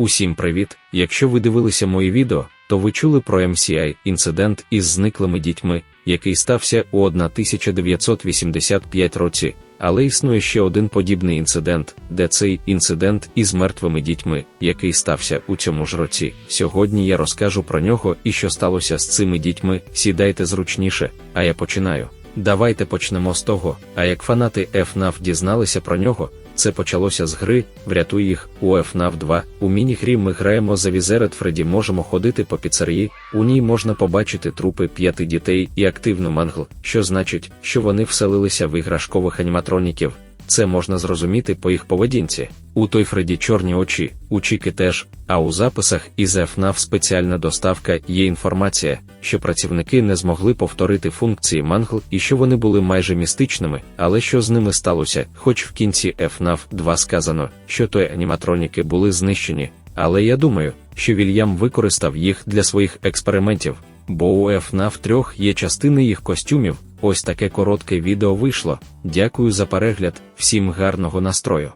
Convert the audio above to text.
Усім привіт! Якщо ви дивилися мої відео, то ви чули про MCI інцидент із зниклими дітьми, який стався у 1985 році. Але існує ще один подібний інцидент, де цей інцидент із мертвими дітьми, який стався у цьому ж році. Сьогодні я розкажу про нього і що сталося з цими дітьми. Сідайте зручніше, а я починаю. Давайте почнемо з того. А як фанати FNAF дізналися про нього, це почалося з гри Врятуй їх у FNAF 2. У міні-грі ми граємо за Візерет Фредді, можемо ходити по піцерії. У ній можна побачити трупи п'яти дітей і активну мангл, що значить, що вони вселилися в іграшкових аніматроніків. Це можна зрозуміти по їх поведінці. У той Фредді чорні очі, у Чіки теж, а у записах із FNAF спеціальна доставка є інформація, що працівники не змогли повторити функції мангл і що вони були майже містичними, але що з ними сталося, хоч в кінці FNAF 2 сказано, що той аніматроніки були знищені. Але я думаю, що Вільям використав їх для своїх експериментів, бо у FNAF 3 є частини їх костюмів. Ось таке коротке відео вийшло. Дякую за перегляд, всім гарного настрою.